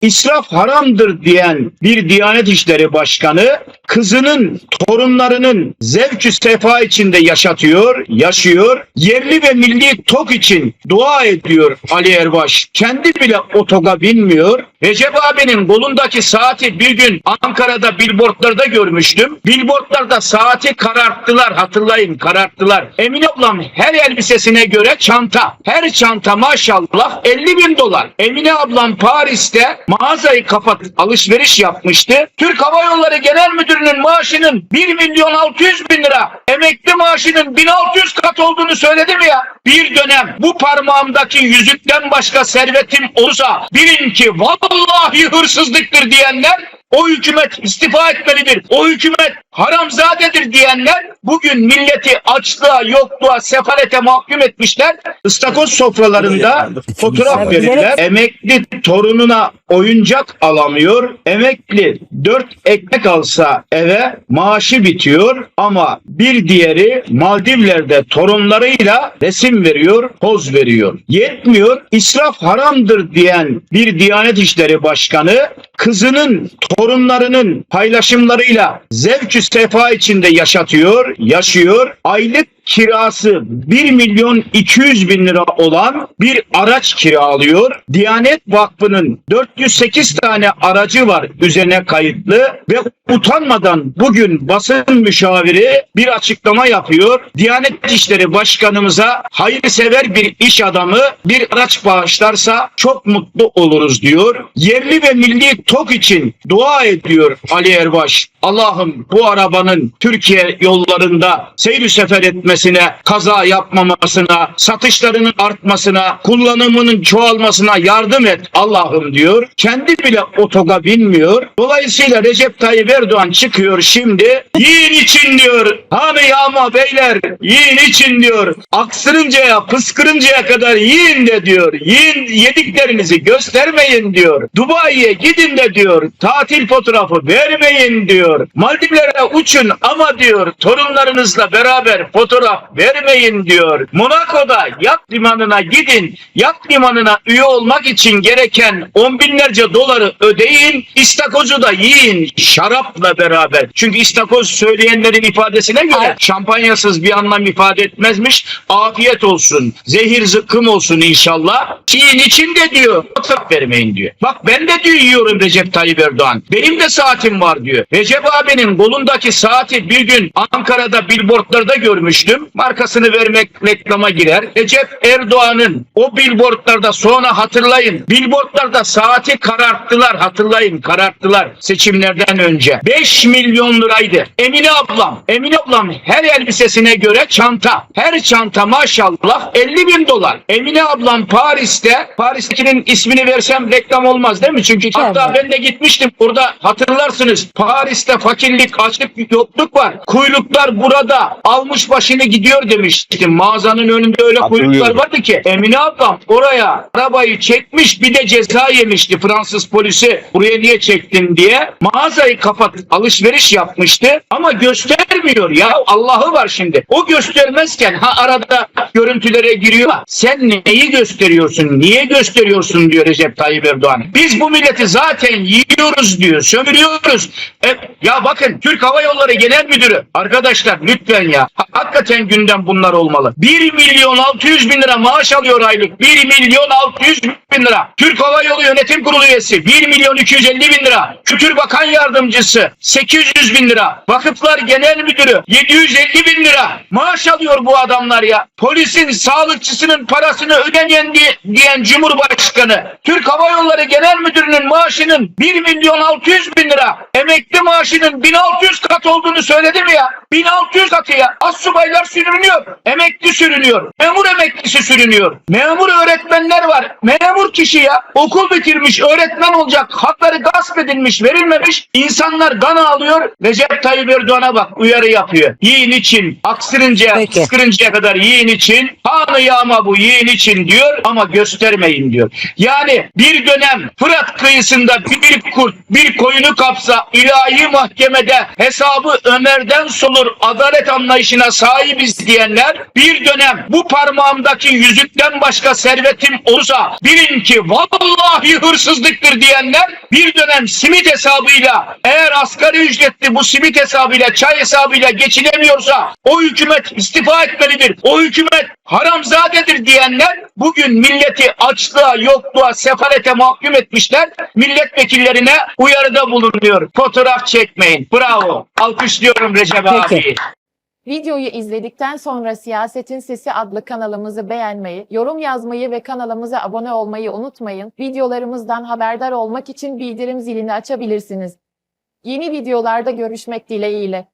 israf haramdır diyen bir Diyanet İşleri Başkanı kızının torunlarının zevkü sefa içinde yaşatıyor, yaşıyor. Yerli ve milli tok için dua ediyor Ali Erbaş. Kendi bile otoga binmiyor. Recep abinin kolundaki saati bir gün Ankara'da billboardlarda görmüştüm. Billboardlarda saati kararttılar hatırlayın kararttılar. Emine ablam her elbisesine göre çanta. Her çanta maşallah 50 bin dolar. Emine ablam Paris'te mağazayı kapatıp alışveriş yapmıştı. Türk Hava Yolları Genel Müdürü'nün maaşının 1 milyon 600 bin lira emekli maaşının 1600 kat olduğunu söyledim ya. Bir dönem bu parmağımdaki yüzükten başka servetim olursa bilin ki vallahi hırsızlıktır diyenler o hükümet istifa etmelidir. O hükümet haramzadedir diyenler bugün milleti açlığa, yokluğa, sefalete mahkum etmişler. Istakoz sofralarında fotoğraf verirler. Emekli torununa oyuncak alamıyor. Emekli dört ekmek alsa eve maaşı bitiyor ama bir diğeri Maldivler'de torunlarıyla resim veriyor, poz veriyor. Yetmiyor. İsraf haramdır diyen bir Diyanet İşleri Başkanı kızının torunlarının paylaşımlarıyla zevkü sefa içinde yaşatıyor, yaşıyor. Aylık kirası 1 milyon 200 bin lira olan bir araç kiralıyor. Diyanet Vakfı'nın 408 tane aracı var üzerine kayıtlı ve utanmadan bugün basın müşaviri bir açıklama yapıyor. Diyanet İşleri Başkanımıza hayırsever bir iş adamı bir araç bağışlarsa çok mutlu oluruz diyor. Yerli ve milli tok için dua ediyor Ali Erbaş. Allah'ım bu arabanın Türkiye yollarında seyir sefer etmesine, kaza yapmamasına, satışlarının artmasına, kullanımının çoğalmasına yardım et Allah'ım diyor. Kendi bile otoga binmiyor. Dolayısıyla Recep Tayyip Erdoğan çıkıyor şimdi. Yiyin için diyor. Hani yağma beyler yiyin için diyor. Aksırıncaya, pıskırıncaya kadar yiyin de diyor. Yiyin yediklerinizi göstermeyin diyor. Dubai'ye gidin de diyor. Tatil fotoğrafı vermeyin diyor. Maldivlere uçun ama diyor torunlarınızla beraber fotoğraf vermeyin diyor. Monaco'da yat limanına gidin. Yat limanına üye olmak için gereken on binlerce doları ödeyin. İstakozu da yiyin şarapla beraber. Çünkü istakoz söyleyenlerin ifadesine göre Ay- şampanyasız bir anlam ifade etmezmiş. Afiyet olsun. Zehir zıkkım olsun inşallah. Yiyin içinde diyor. Fotoğraf vermeyin diyor. Bak ben de diyor yiyorum Recep Tayyip Erdoğan. Benim de saatim var diyor. Recep abinin kolundaki saati bir gün Ankara'da billboardlarda görmüştüm. Markasını vermek reklama girer. Recep Erdoğan'ın o billboardlarda sonra hatırlayın. Billboardlarda saati kararttılar hatırlayın kararttılar seçimlerden önce. 5 milyon liraydı. Emine ablam, Emine ablam her elbisesine göre çanta. Her çanta maşallah 50 bin dolar. Emine ablam Paris'te, Paris'tekinin ismini versem reklam olmaz değil mi? Çünkü hatta ben de gitmiştim. Burada hatırlarsınız. Paris'te fakirlik, açlık, yokluk var. Kuyruklar burada almış başını gidiyor demiştim. Mağazanın önünde öyle kuyruklar vardı ki. Emine ablam oraya arabayı çekmiş bir de ceza yemişti Fransız polisi. Buraya niye çektin diye. Mağazayı kapatıp alışveriş yapmıştı ama göstermiyor ya. Allah'ı var şimdi. O göstermezken ha arada görüntülere giriyor. Sen neyi gösteriyorsun? Niye gösteriyorsun diyor Recep Tayyip Erdoğan. Biz bu milleti zaten yiyoruz diyor. Sömürüyoruz. E, ya bakın Türk Hava Yolları Genel Müdürü arkadaşlar lütfen ya. ha- Hakikaten gündem bunlar olmalı. 1 milyon 600 bin lira maaş alıyor aylık. 1 milyon 600 bin lira. Türk Hava Yolu Yönetim Kurulu üyesi 1 milyon 250 bin lira. Kültür Bakan Yardımcısı 800 bin lira. Vakıflar Genel Müdürü 750 bin lira. Maaş alıyor bu adamlar ya. Polisin sağlıkçısının parasını ödemeyen diye, diyen Cumhurbaşkanı. Türk Hava Yolları Genel Müdürü'nün maaşının 1 milyon 600 bin lira. Emekli maaşının 1600 kat olduğunu söyledim ya. 1600 katı ya. Assubaylar sürünüyor. Emekli sürünüyor. Memur emeklisi sürünüyor. Memur öğretmenler var. Memur kişi ya. Okul bitirmiş. Öğretmen olacak. Hakları gasp edilmiş. Verilmemiş. İnsanlar kan ağlıyor. Recep Tayyip Erdoğan'a bak uyarı yapıyor. Yiyin için. Aksırıncaya, kıskırıncaya kadar yiyin için. Hanı yağma bu yiyin için diyor ama göstermeyin diyor. Yani bir dönem Fırat kıyı kıyısında bir kurt bir koyunu kapsa ilahi mahkemede hesabı Ömer'den sorulur adalet anlayışına sahibiz diyenler bir dönem bu parmağımdaki yüzükten başka servetim olursa bilin ki vallahi hırsızlıktır diyenler bir dönem simit hesabıyla eğer asgari ücretli bu simit hesabıyla çay hesabıyla geçinemiyorsa o hükümet istifa etmelidir. O hükümet haramzadedir diyenler bugün milleti açlığa, yokluğa, sefalete mahkum etmişler. Milletvekillerine uyarıda bulunuyor. Fotoğraf çekmeyin. Bravo. Alkışlıyorum Recep Peki. abi. Videoyu izledikten sonra Siyasetin Sesi adlı kanalımızı beğenmeyi, yorum yazmayı ve kanalımıza abone olmayı unutmayın. Videolarımızdan haberdar olmak için bildirim zilini açabilirsiniz. Yeni videolarda görüşmek dileğiyle.